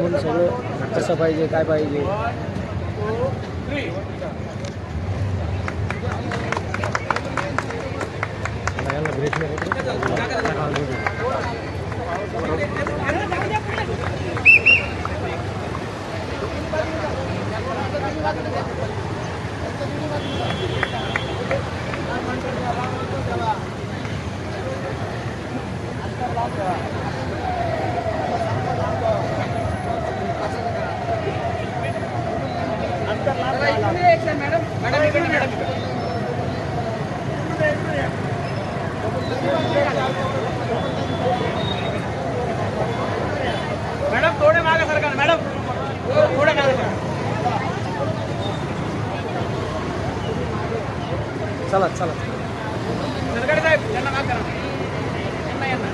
थांबून सगळं कसं पाहिजे काय पाहिजे? सगळ्यांना ब्रेक मॅडम थोडे मागे सरकार मॅडम थोडे मागे सरका. चला चला सरकारी साहेब यांना माफ करा यांना यांना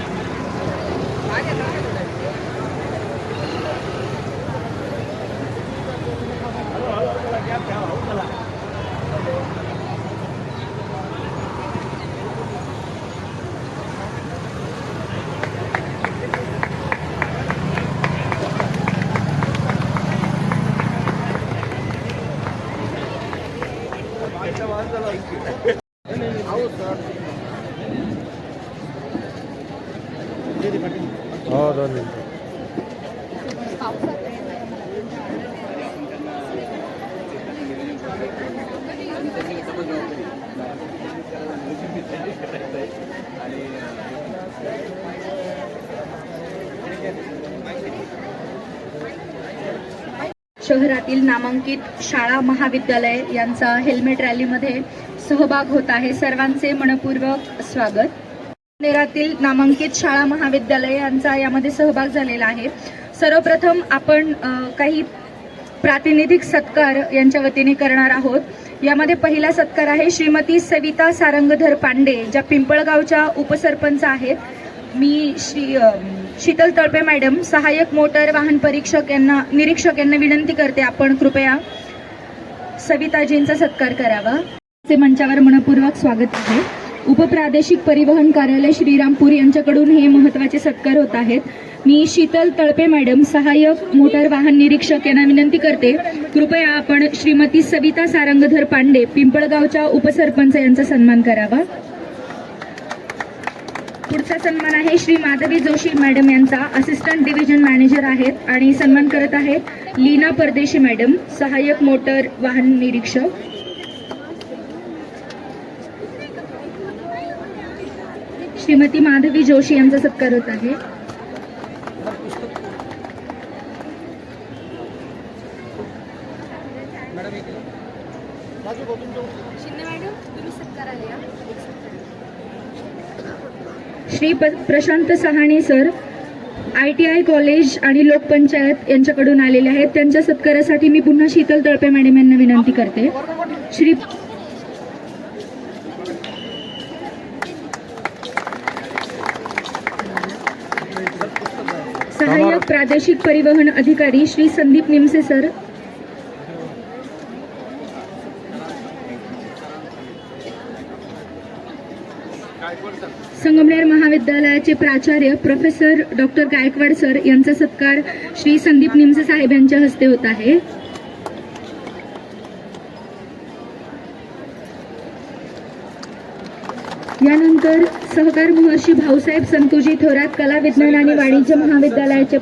मागे सरका थोडे. हो दोन मिनिटं जिल्ह्यातील नामांकित शाळा महाविद्यालय यांचा हेल्मेट रॅलीमध्ये सहभाग होत आहे. सर्वांचे मनपूर्वक स्वागत. नेरातील नामांकित शाळा महाविद्यालय यांचा यामध्ये सहभाग झालेला आहे. सर्वप्रथम आपण काही प्रातिनिधिक सत्कार यांच्या वतीने करणार आहोत. यामध्ये पहिला सत्कार आहे श्रीमती सविता सारंगधर पांडे ज्या पिंपळगावच्या उपसरपंच आहेत. मी श्री शीतल तळपे मॅडम सहाय्यक मोटर वाहन परीक्षक यांना निरीक्षक यांना विनंती करते आपण कृपया सविताजींचा सत्कार करावा. चे मंचावर मनपूर्वक स्वागत आहे. उपप्रादेशिक परिवहन कार्यालय श्रीरामपूर यांच्याकडून हे महत्त्वाचे सत्कार होत आहेत. मी शीतल तळपे मॅडम सहाय्यक मोटार वाहन निरीक्षक यांना विनंती करते. कृपया आपण श्रीमती सविता सारंगधर पांडे पिंपळगावच्या उपसरपंच यांचा सन्मान करावा. पुढचा सन्मान आहे श्री माधवी जोशी मॅडम यांचा. असिस्टंट डिव्हिजन मॅनेजर आहेत आणि सन्मान करत आहेत लीना परदेशी मॅडम सहाय्यक मोटर वाहन निरीक्षक. श्रीमती माधवी जोशी यांचा सत्कार होत आहे. श्री प- Prashant Sahane sir I T I college आणि लोकपंचायत यांच्याकडून आलेले आहेत. त्यांच्या सत्कारासाठी मी पुन्हा शीतल तळपे मॅडम यांना विनंती करते. श्री सहाय्यक प्रादेशिक परिवहन अधिकारी श्री संदीप निमसे सर संगमनेर महाविद्यालयाचे प्राचार्य प्रोफेसर डॉक्टर गायकवाड सर यांचा सत्कार श्री संदीप निमसे साहेब यांच्या हस्ते होत आहे. यानंतर सहकार महर्षी भाऊसाहेब संतोजी थोरात कला विज्ञान आणि वाणिज्य महाविद्यालयाचे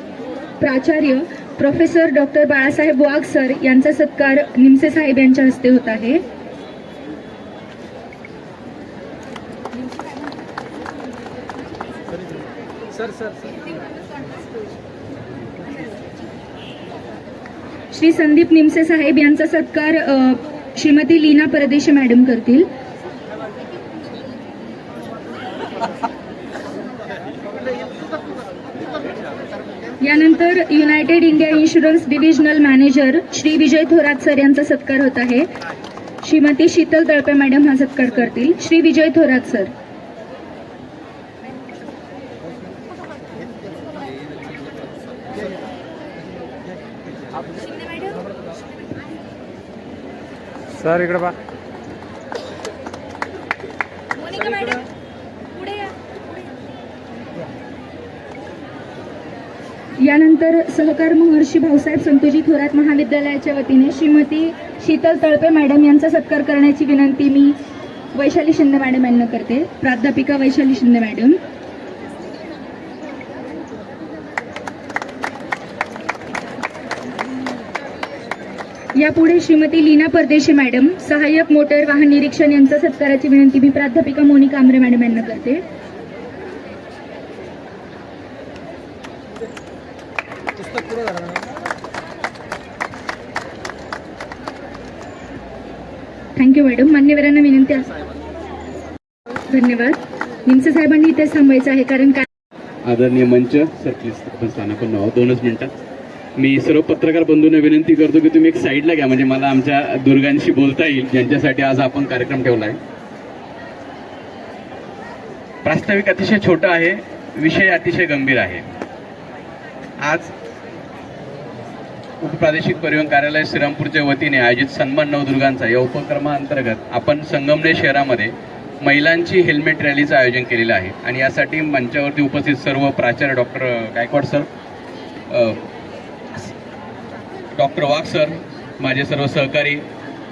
प्राचार्य professor doctor Balasaheb Wagh sir यांचा सत्कार निमसे साहेब यांच्या हस्ते होत आहे. सर सर श्री संदीप निमसे साहेब यांचा सत्कार श्रीमती लीना परदेशी मॅडम करतील. यानंतर United India Insurance divisional manager Shri Vijay Thorat sir यांचा सत्कार होत आहे. श्रीमती शीतल तळपे मॅडम हा सत्कार करतील. श्री विजय थोरात सर. सर इकडे पा यानंतर सहकार महर्षी भाऊसाहेब संतोजी थोरात महाविद्यालयाच्या वतीने श्रीमती शीतल तळपे मॅडम यांचा सत्कार करण्याची विनंती मी वैशाली शिंदे मॅडम यांना करते. प्राध्यापिका वैशाली शिंदे मॅडम. यापुढे श्रीमती लीना परदेशी मॅडम सहाय्यक मोटर वाहन निरीक्षण यांचा सत्काराची विनंती मी प्राध्यापिका मोनिका आमरे मॅडम यांना करते. थँक्यू मॅडम मान्यवरांना विनंती धन्यवाद. निमसे साहेबांनी इथे थांबायचं आहे कारण काय आदरणीय मंच सर दोनच मिनिटात. मी सर्व पत्रकार बंधूंना विनंती करतो की तुम्ही एक साईडला घ्या. म्हणजे मला आमच्या दुर्गांशी बोलता येईल. ज्यांच्यासाठी आज आपण कार्यक्रम ठेवला आहे प्रास्ताविक अतिशय छोटा आहे. विषय अतिशय गंभीर आहे. आज उपप्रादेशिक परिवहन कार्यालय श्रीरामपूरच्या वतीने आयोजित सन्मान नवदुर्गांचा या उपक्रमाअंतर्गत आपण संगमनेर शहरामध्ये महिलांची हेल्मेट रॅलीचं आयोजन केलेलं आहे. आणि यासाठी मंचावरती उपस्थित सर्व प्राचार्य doctor Gaikwad sir doctor Wagh sir माझे सर्व सहकारी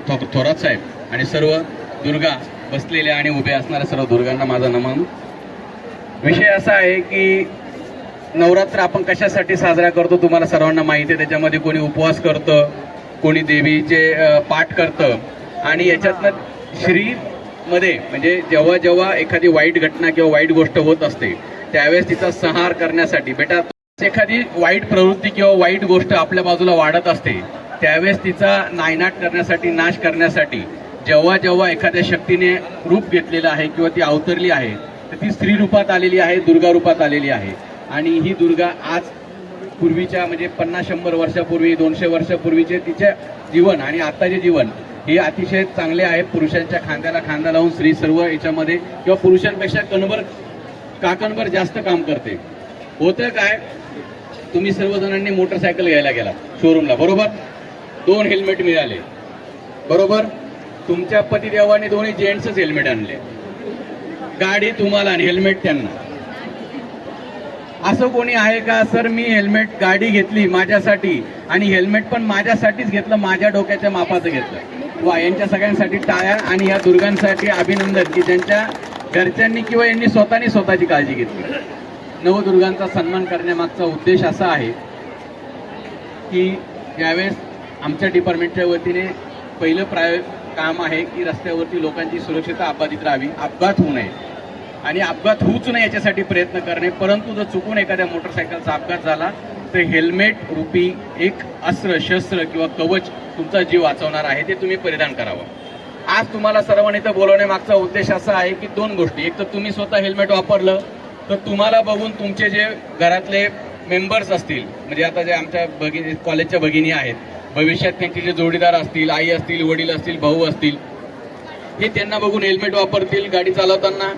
थो थोरात साहेब आणि सर्व दुर्गा बसलेल्या आणि उभे असणाऱ्या सर्व दुर्गांना माझा नमन. विषय असा आहे की नवरात्र आपण कशासाठी साजरा करतो तुम्हाला सर्वांना माहिती आहे. त्याच्यामध्ये कोणी उपवास करतं कोणी देवीचे पाठ करतं. आणि याच्यातनं श्रीमध्ये म्हणजे जेव्हा जेव्हा एखादी वाईट घटना किंवा वाईट गोष्ट होत असते त्यावेळेस तिचा संहार करण्यासाठी बेटा एखादी वाईट प्रवृत्ती किंवा वाईट गोष्ट आपल्या बाजूला वाढत असते त्यावेळेस तिचा नायनाट करण्यासाठी नाश करण्यासाठी जेव्हा जेव्हा एखाद्या शक्तीने रूप घेतलेलं आहे किंवा ती अवतरली आहे तर ती स्त्री रूपात आलेली आहे दुर्गा रूपात आलेली आहे. आणि ही दुर्गा आज पूर्वीच्या म्हणजे पन्नास शंभर वर्षापूर्वी दोनशे वर्षापूर्वीचे तिचे जीवन आणि आत्ताचे जीवन हे अतिशय चांगले आहे. पुरुषांच्या खांद्याला खांदा लावून स्त्री सर्व याच्यामध्ये किंवा पुरुषांपेक्षा कणभर काकणभर जास्त काम करते. होतं काय? तुम्ही सर्वजणांनी मोटरसायकल घ्यायला गेला शोरूमला बरोबर? दोन हेल्मेट मिळाले. बरोबर? तुमच्या पतिदेवाने दोन्ही जेंट्सच हेल्मेट आणले. गाडी तुम्हाला आणि हेल्मेट त्यांना. असं कोणी आहे का? सर मी हेल्मेट गाडी घेतली माझ्यासाठी आणि हेल्मेट पण माझ्यासाठीच घेतलं माझ्या डोक्याच्या मापाचं घेतलं. वा यांच्या सगळ्यांसाठी टाळ्या आणि या दुर्गांसाठी अभिनंदन की ज्यांच्या घरच्यांनी किंवा यांनी स्वतःनी स्वतःची काळजी घेतली. नवदुर्गांचा सन्मान करण्यामागचा उद्देश असा आहे की यावेळेस आमच्या डिपार्टमेंटच्या वतीने पहिलं प्राय काम आहे की रस्त्यावरती लोकांची सुरक्षितता अबाधित राहावी अपघात होऊ नये. आणि अपघात होऊच नये याच्यासाठी प्रयत्न करणे परंतु जर चुकून एखाद्या मोटरसायकलचा अपघात झाला तर हेल्मेट रूपी एक अस्त्र शस्त्र किंवा कवच तुमचा जीव वाचवणार आहे ते तुम्ही परिधान करावं. आज तुम्हाला सर्वांनी इथं बोलवण्यामागचा उद्देश असा आहे की दोन गोष्टी. एक तर तुम्ही स्वतः हेल्मेट वापरलं तर तुम्हाला बघून तुमचे जे घरातले मेंबर्स असतील म्हणजे आता जे आमच्या भगिनी कॉलेजच्या भगिनी आहेत भविष्यात त्यांचे जे जोडीदार असतील आई असतील वडील असतील भाऊ असतील हे त्यांना बघून हेल्मेट वापरतील गाडी चालवताना.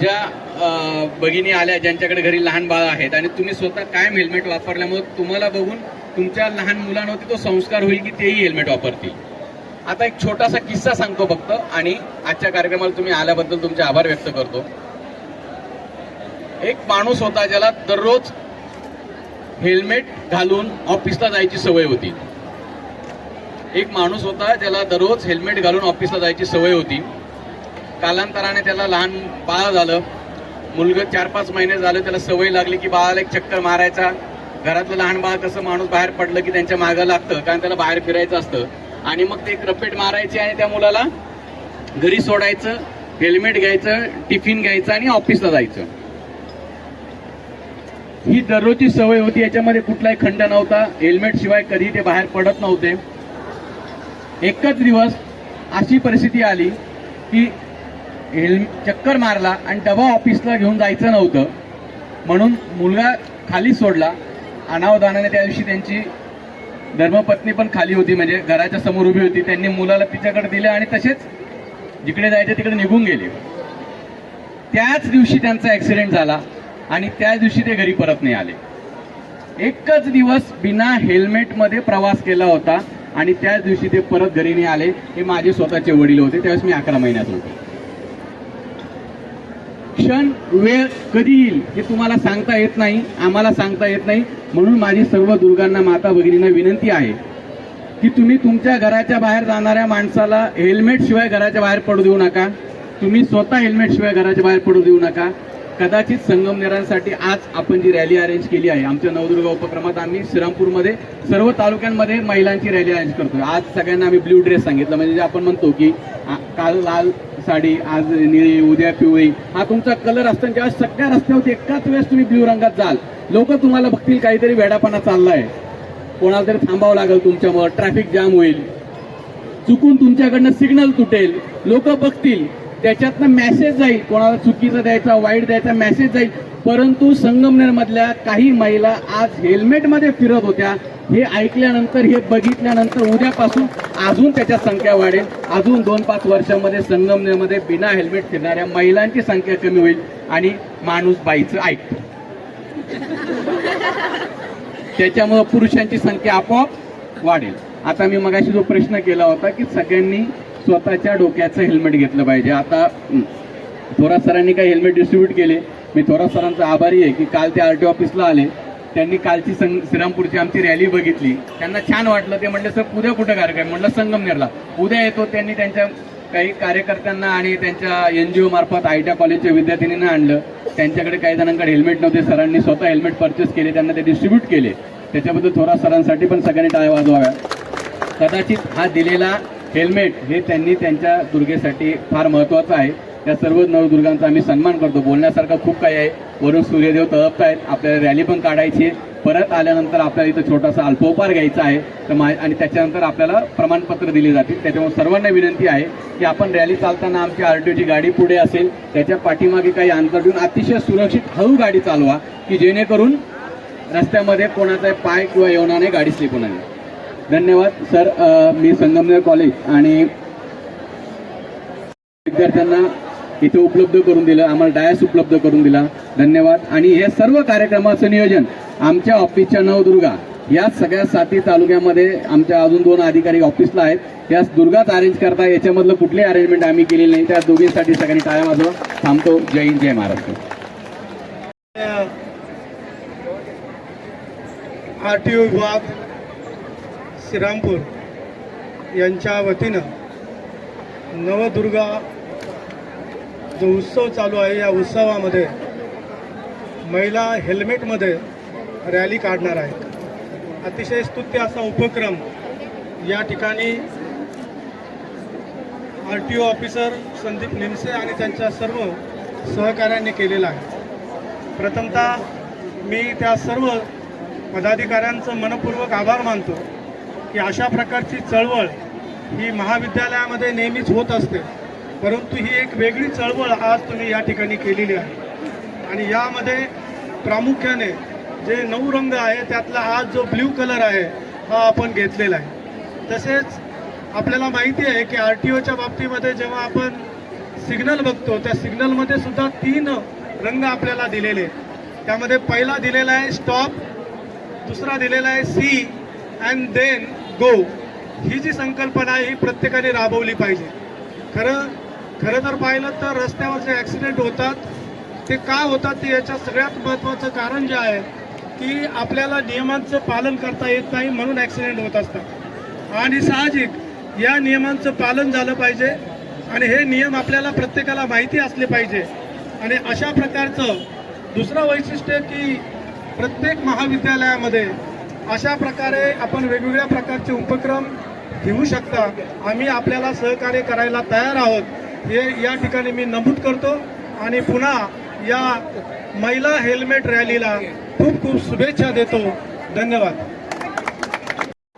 ज्या भगिनी आल्या ज्यांच्याकडे घरी लहान बाळ आहेत आणि तुम्ही स्वतः कायम हेल्मेट वापरल्यामुळे तुम्हाला बघून तुमच्या लहान मुलांवरती तो संस्कार होईल की तेही हेल्मेट वापरतील. आता एक छोटासा किस्सा सांगतो फक्त आणि आजच्या कार्यक्रमाला तुम्ही आल्याबद्दल तुमचे आभार व्यक्त करतो. एक माणूस होता ज्याला दररोज हेल्मेट घालून ऑफिसला जायची सवय होती. एक माणूस होता ज्याला दररोज हेल्मेट घालून ऑफिसला जायची सवय होती. कालांतराने त्याला लहान बाळ झालं. मुलगं चार पाच महिने झालं त्याला सवय लागली की बाळाला एक चक्कर मारायचा. घरातलं लहान बाळ कसं माणूस बाहेर पडलं की त्यांच्या मागं लागतं कारण त्याला बाहेर फिरायचं असतं. आणि मग ते एक रपेट मारायची आणि त्या मुलाला घरी सोडायचं हेल्मेट घ्यायचं टिफिन घ्यायचं आणि ऑफिसला जायचं. ही दररोजची सवय होती याच्यामध्ये कुठलाही खंड नव्हता हेल्मेट शिवाय कधी ते बाहेर पडत नव्हते. एकच दिवस अशी परिस्थिती आली की हेल्म चक्कर मारला आणि डबा ऑफिसला घेऊन जायचं नव्हतं. म्हणून मुलगा खाली सोडला. अनावधानाने त्या दिवशी त्यांची धर्मपत्नी पण खाली होती म्हणजे घराच्या समोर उभी होती. त्यांनी मुलाला तिच्याकडे दिलं आणि तसेच जिकडे जायचे तिकडे निघून गेले. त्याच दिवशी त्यांचा ॲक्सिडेंट झाला. आणि त्याच दिवशी ते घरी परत नाही आले. एकच दिवस बिना हेल्मेटमध्ये प्रवास केला होता आणि त्याच दिवशी ते परत घरी नाही आले. हे माझे स्वतःचे वडील होते त्यावेळेस मी अकरा महिन्यात होतो. क्षण वेळ कधी येईल हे तुम्हाला सांगता येत नाही आम्हाला सांगता येत नाही. म्हणून माझी सर्व दुर्गांना माता भगिनींना विनंती आहे की तुम्ही तुमच्या घराच्या बाहेर जाणाऱ्या माणसाला हेल्मेट शिवाय घराच्या बाहेर पडू देऊ नका. तुम्ही स्वतः हेल्मेट शिवाय घराच्या बाहेर पडू देऊ नका. कदाचित संगमनेरांसाठी आज आपण जी रॅली अरेंज केली आहे आमच्या नवदुर्गा उपक्रमात आम्ही श्रीरामपूरमध्ये सर्व तालुक्यांमध्ये महिलांची रॅली अरेंज करतोय. आज सगळ्यांना आम्ही ब्ल्यू ड्रेस सांगितलं. म्हणजे जे आपण म्हणतो की काल लाल साडी आज निळी उद्या पिवळी. हा तुमचा कलर असताना जेव्हा सगळ्या रस्त्यावरती एकाच वेळेस तुम्ही ब्ल्यू रंगात जाल लोक तुम्हाला बघतील काहीतरी वेडापणा चालला आहे कोणाला तरी थांबावं लागेल तुमच्यामुळे ट्रॅफिक जाम होईल. चुकून तुमच्याकडनं सिग्नल तुटेल. लोक बघतील. त्याच्यातनं मेसेज जाईल. कोणाला चुकीचा द्यायचा वाईट द्यायचा मेसेज जाईल. परंतु संगमनेरमधल्या काही महिला आज हेल्मेटमध्ये फिरत होत्या. हे ऐकल्यानंतर हे बघितल्यानंतर उद्यापासून अजून त्याच्या संख्या वाढेल. अजून दोन पाच वर्षामध्ये संगमनेरमध्ये बिना हेल्मेट फिरणाऱ्या महिलांची संख्या कमी होईल आणि माणूस बाईचं ऐकतो त्याच्यामुळं पुरुषांची संख्या आपोआप वाढेल. आता मी मगाशी जो प्रश्न केला होता की सगळ्यांनी स्वतःच्या डोक्याचं हेल्मेट घेतलं पाहिजे. आता थोरात सरांनी काही हेल्मेट डिस्ट्रीब्यूट केले. मी थोरात सरांचा आभारी आहे की काल ते आर टी ऑफिसला आले. त्यांनी कालची संग श्रीरामपूरची आमची रॅली बघितली. त्यांना छान वाटलं. ते म्हणले सर उद्या कुठं कार्यक्रम म्हटलं संगमनेरला. उद्या येतो त्यांनी त्यांच्या काही कार्यकर्त्यांना आणि त्यांच्या एन जी ओ मार्फत आय टी कॉलेजच्या विद्यार्थिनींना आणलं. त्यांच्याकडे काही जणांकडे हेल्मेट नव्हते. सरांनी स्वतः हेल्मेट परचेस केले. त्यांना ते डिस्ट्रीब्यूट केले. त्याच्याबद्दल थोरात सरांसाठी पण सगळ्यांनी टाळ्या वाजवाव्या. कदाचित हा दिलेला हेल्मेट हे त्यांनी त्यांच्या दुर्गेसाठी फार महत्वाचं आहे. त्या सर्व नवदुर्गांचा आम्ही सन्मान करतो. बोलण्यासारखं खूप काही आहे. वरून सूर्यदेव तळपत आहेत. आपल्याला रॅली पण काढायची आहे. परत आल्यानंतर आपल्याला इथं छोटासा अल्पोपार घ्यायचा आहे. तर मा आणि त्याच्यानंतर आपल्याला प्रमाणपत्र दिली जातील. त्याच्यामुळे सर्वांना विनंती आहे की आपण रॅली चालताना आमची आर टी गाडी पुढे असेल. त्याच्या पाठीमागे काही अंतर ठेवून अतिशय सुरक्षित हळू गाडी चालवा की जेणेकरून रस्त्यामध्ये कोणाचा पाय किंवा येवणाने नाही गाडी स्लिप होणार नाही धन्यवाद सर. मी संगमनेर कॉलेज आणि विद्यार्थ्यांना इथे उपलब्ध करून दिलं आम्हाला डायस उपलब्ध करून दिला. धन्यवाद. आणि हे सर्व कार्यक्रमाचं नियोजन आमच्या ऑफिसच्या नवदुर्गा या सगळ्या साती तालुक्यामध्ये आमच्या अजून दोन अधिकारी ऑफिसला आहेत. या दुर्गाच अरेंज करता याच्यामधलं कुठलीही अरेंजमेंट आम्ही केलेली नाही त्या दोघींसाठी सगळ्यांनी टाळ्या वाजवा. थांबतो. जय हिंद जय महाराष्ट्र. आर टी ओ विभाग श्रीरामपूर यांच्या वतीनं नवदुर्गा जो उत्सव चालू आहे या उत्सवामध्ये महिला हेल्मेटमध्ये रॅली काढणार आहे अतिशय स्तुत्य असा उपक्रम या ठिकाणी R T O officer Sandeep Nimse आणि त्यांच्या सर्व सहकाऱ्यांनी केलेला आहे. प्रथमतः मी त्या सर्व पदाधिकाऱ्यांचं मनपूर्वक आभार मानतो. की अशा प्रकारची चळवळ ही महाविद्यालयामध्ये नेहमीच होत असते. परंतु ही एक वेगळी चळवळ आज तुम्ही या ठिकाणी केलेली आहे. आणि यामध्ये प्रामुख्याने जे नऊ रंग आहे त्यातला आज जो ब्ल्यू कलर आहे हा आपण घेतलेला आहे. तसेच आपल्याला माहिती आहे की आर टी ओच्या बाबतीमध्ये जेव्हा आपण सिग्नल बघतो त्या सिग्नलमध्ये सुद्धा तीन रंग आपल्याला दिलेले आहेत. त्यामध्ये पहिला दिलेला आहे स्टॉप दुसरा दिलेला आहे सी अँड देन गो ही जी संकल्पना आहे ही प्रत्येकाने राबवली पाहिजे. खरं खरं तर पाहिलं तर रस्त्यावर जे ॲक्सिडेंट होतात ते का होतात ते याच्या सगळ्यात महत्त्वाचं कारण जे आहे की आपल्याला नियमांचं पालन करता येत नाही म्हणून ॲक्सिडेंट होत असतात. आणि साहजिक या नियमांचं पालन झालं पाहिजे आणि हे नियम आपल्याला प्रत्येकाला माहिती असले पाहिजे. आणि अशा प्रकारचं दुसरं वैशिष्ट्य की प्रत्येक महाविद्यालयामध्ये अशा प्रकारे आपण वेगवेगळ्या प्रकारचे उपक्रम घेऊ शकता. आम्ही आपल्याला सहकार्य करायला तयार आहोत. हे या ठिकाणी मी नमूद करतो आणि पुन्हा या महिला हेल्मेट रॅलीला खूप खूप शुभेच्छा देतो. धन्यवाद.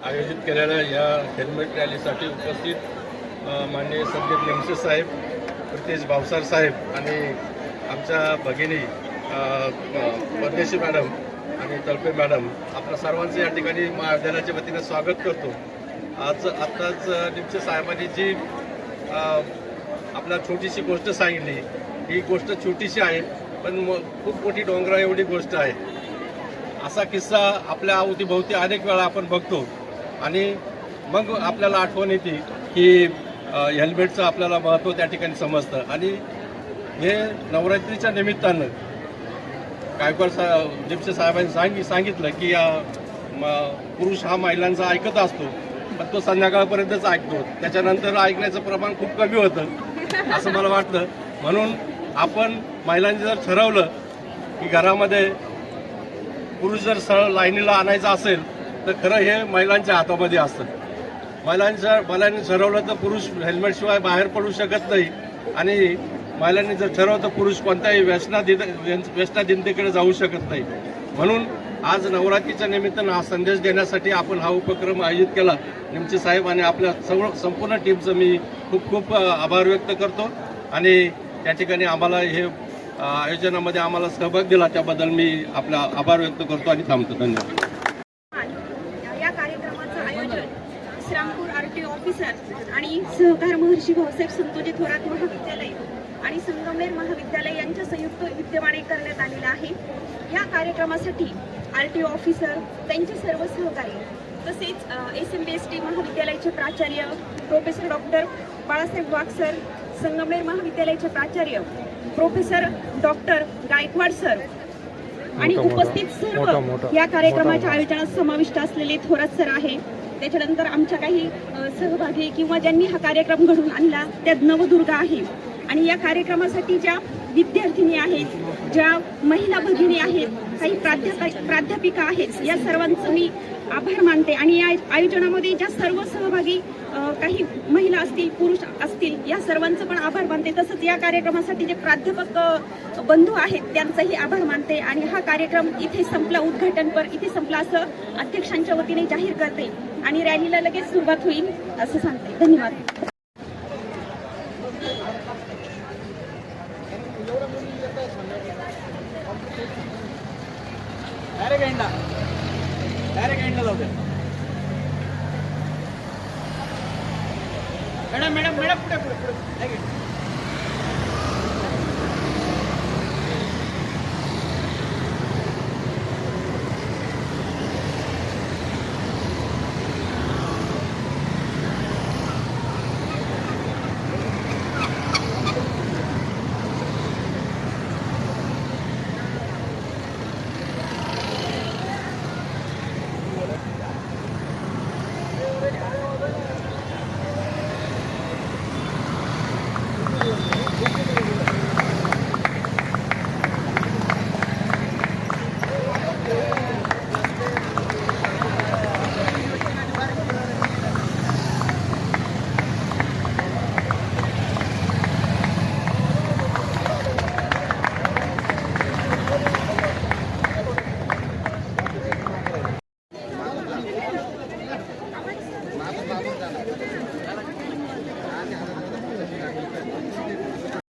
आयोजित केलेल्या या हेल्मेट रॅलीसाठी उपस्थित माननीय संदीप नेमसे साहेब प्रितेश भावसार साहेब आणि आमच्या भगिनी परदेशी मॅडम आणि तळपे मॅडम आपल्या सर्वांचं या ठिकाणी महाविद्यालयाच्या वतीने स्वागत करतो. आज आत्ताच निमचे साहेबांनी जी आपल्या छोटीशी गोष्ट सांगितली ही गोष्ट छोटीशी आहे पण खूप मोठी डोंगरा एवढी गोष्ट आहे. असा किस्सा आपल्या अवतीभोवती अनेक वेळा आपण बघतो. आणि मग आपल्याला आठवण येते की हेल्मेटचं आपल्याला महत्त्व त्या ठिकाणी समजतं. आणि हे नवरात्रीच्या निमित्तानं गायकवाड सा जिप्से साहेबांनी सांगी सांगितलं की पुरुष हा महिलांचा ऐकत असतो पण तो संध्याकाळपर्यंतच ऐकतो. त्याच्यानंतर ऐकण्याचं प्रमाण खूप कमी होतं असं मला वाटतं. म्हणून आपण महिलांनी जर ठरवलं की घरामध्ये पुरुष जर सरळ लाईनीला आणायचं असेल तर खरं हे महिलांच्या हातामध्ये असतं. महिलांच्या महिलांनी ठरवलं तर पुरुष हेल्मेटशिवाय बाहेर पडू शकत नाही. आणि महिलांनी जर ठरवलं तर पुरुष कोणत्याही व्यसनाधीन व्यसनाधीनतेकडे जाऊ शकत नाही. म्हणून आज नवरात्रीच्या निमित्तानं हा संदेश देण्यासाठी आपण हा उपक्रम आयोजित केला. निमचे साहेब आणि आपल्या सर्व संपूर्ण टीमचं मी खूप खूप आभार व्यक्त करतो. आणि त्या ठिकाणी आम्हाला हे आयोजनामध्ये आम्हाला सहभाग दिला. त्याबद्दल मी आपला आभार व्यक्त करतो आणि थांबतो. धन्यवाद. या कार्यक्रमाचं आयोजन श्रामपूर आर टी ऑफिसर आणि सहकार महर्षी भाऊसाहेब संतोजी थोरात महाविद्यालय संगमनेर महाविद्यालय यांच्या संयुक्त विद्यमाने करण्यात आलेलं आहे. या कार्यक्रमासाठी आर टी ऑफिसर त्यांचे सर्व सहकारी तसेच S M B S T महाविद्यालयाचे प्राचार्य professor doctor Balasaheb Wagh sir Sangamner महाविद्यालयाचे प्राचार्य प्रोफेसर डॉक्टर गायकवाड सर आणि उपस्थित सर्व या कार्यक्रमाच्या आयोजनात समाविष्ट असलेले थोरात सर आहे. त्याच्यानंतर आमच्या काही सहभागी किंवा ज्यांनी हा कार्यक्रम घडवून आणला त्या नवदुर्गा आहे. आणि या कार्यक्रमासाठी ज्या विद्यार्थिनी आहेत ज्या महिला भगिनी आहेत काही प्राध्यापक प्राध्यापिका आहेत या सर्वांचं मी आभार मानते. आणि या आयोजनामध्ये ज्या सर्व सहभागी काही महिला असतील पुरुष असतील या सर्वांचं पण आभार मानते. तसंच या कार्यक्रमासाठी जे प्राध्यापक बंधू आहेत त्यांचाही आभार मानते. आणि हा कार्यक्रम इथे संपला उद्घाटनपर इथे संपला असं अध्यक्षांच्या वतीने जाहीर करते. आणि रॅलीला लगेच सुरुवात होईल असं सांगते. धन्यवाद डायरेक्ट एंडला डायरेक्ट एंडला जाऊ दे मॅडम मॅडम मॅडम पुढे पुढे पुढे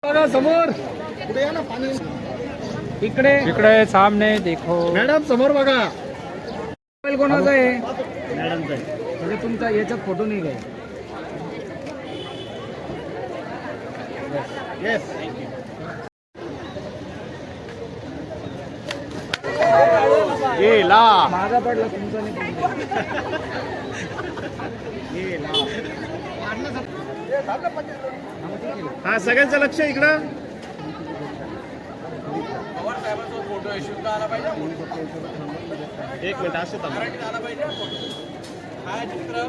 Direct end. समोर. इकडे. इकडे सामने देखो. मॅडम समोर बघा. मोबाईल कोणाचा आहे? मॅडमचा आहे. म्हणजे तुमचा याच्यात फोटो नाही काय माझा पडला तुमचा नाही हा सगळ्यांचं लक्ष इकडं. फोटो आला पाहिजे एक मिनिट असं हा चित्र.